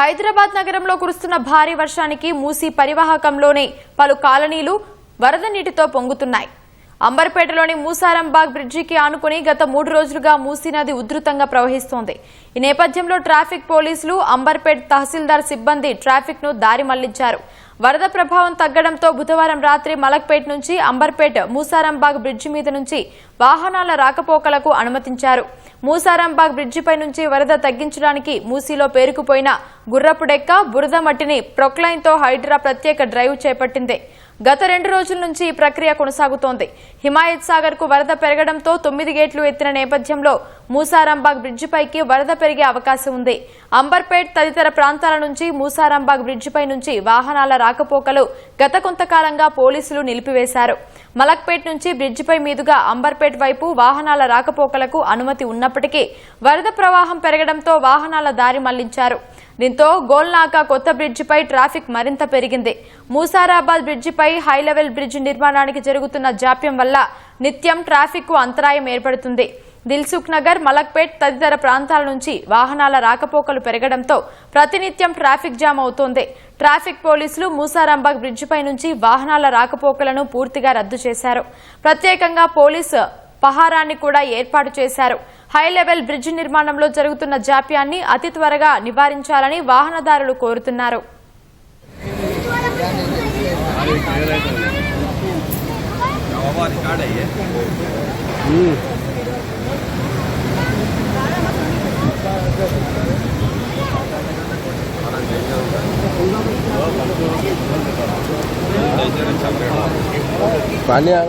హైదరాబాద్ నగరంలో కురుస్తున్న భారీ వర్షానికి మూసీ పరివాహకంలోని పలు కాలనీలు వరద నీటితో పొంగుతున్నాయి. అంబర్పేటలోని మూసారంబాగ్ బ్రిడ్జికి ఆనుకుని గత మూడు రోజులుగా మూసీ నది ఉధృతంగా ప్రవహిస్తోంది. ఈ నేపథ్యంలో ట్రాఫిక్ పోలీసులు అంబర్పేట్ తహసీల్దార్ సిబ్బంది ట్రాఫిక్ను దారి మళ్ళించారు. వరద ప్రభావం తగ్గడంతో బుధవారం రాత్రి మలక్పేట్ నుంచి అంబర్పేట్ మూసారంబాగ్ బ్రిడ్జి మీద నుంచి వాహనాల రాకపోకలకు అనుమతించారు. మూసారంబాగ్ బ్రిడ్జిపై నుంచి వరద తగ్గించడానికి మూసీలో పేరుకుపోయిన గుర్రపు డెక్క బురద మట్టిని ప్రొక్లైన్తో హైడ్రా ప్రత్యేక డ్రైవ్ చేపట్టింది. గత రెండు రోజుల నుంచి ఈ ప్రక్రియ కొనసాగుతోంది. హిమాయత్ సాగర్కు వరద పెరగడంతో తొమ్మిది గేట్లు ఎత్తిన నేపథ్యంలో మూసారాంబాగ్ బ్రిడ్జిపైకి వరద పెరిగే అవకాశం ఉంది. అంబర్పేట్ తదితర ప్రాంతాల నుంచి మూసారాంబాగ్ బ్రిడ్జిపై నుంచి వాహనాల రాకపోకలు గత కొంతకాలంగా పోలీసులు నిలిపివేశారు. మలక్పేట్ నుంచి బ్రిడ్జిపై మీదుగా అంబర్పేట్ వైపు వాహనాల రాకపోకలకు అనుమతి ఉన్నప్పటికీ వరద ప్రవాహం పెరగడంతో వాహనాల దారి మళ్ళించారు. దీంతో గోల్నాకా కొత్త బ్రిడ్జిపై ట్రాఫిక్ మరింత పెరిగింది. మూసారాబాద్ బ్రిడ్జిపై హై లెవెల్ బ్రిడ్జి నిర్మాణానికి జరుగుతున్న జాప్యం వల్ల నిత్యం ట్రాఫిక్కు అంతరాయం ఏర్పడుతుంది. దిల్సుఖ్ నగర్ మలక్పేట్ తదితర ప్రాంతాల నుంచి వాహనాల రాకపోకలు పెరగడంతో ప్రతినిత్యం ట్రాఫిక్ జామ్ అవుతోంది. ట్రాఫిక్ పోలీసులు మూసారాంబాగ్ బ్రిడ్జిపై నుంచి వాహనాల రాకపోకలను పూర్తిగా రద్దు చేశారు. ప్రత్యేకంగా పోలీసు పహారాన్ని కూడా ఏర్పాటు చేశారు. హై లెవెల్ బ్రిడ్జి నిర్మాణంలో జరుగుతున్న జాప్యాన్ని అతి త్వరగా నివారించాలని వాహనదారులు కోరుతున్నారు. हवा 反正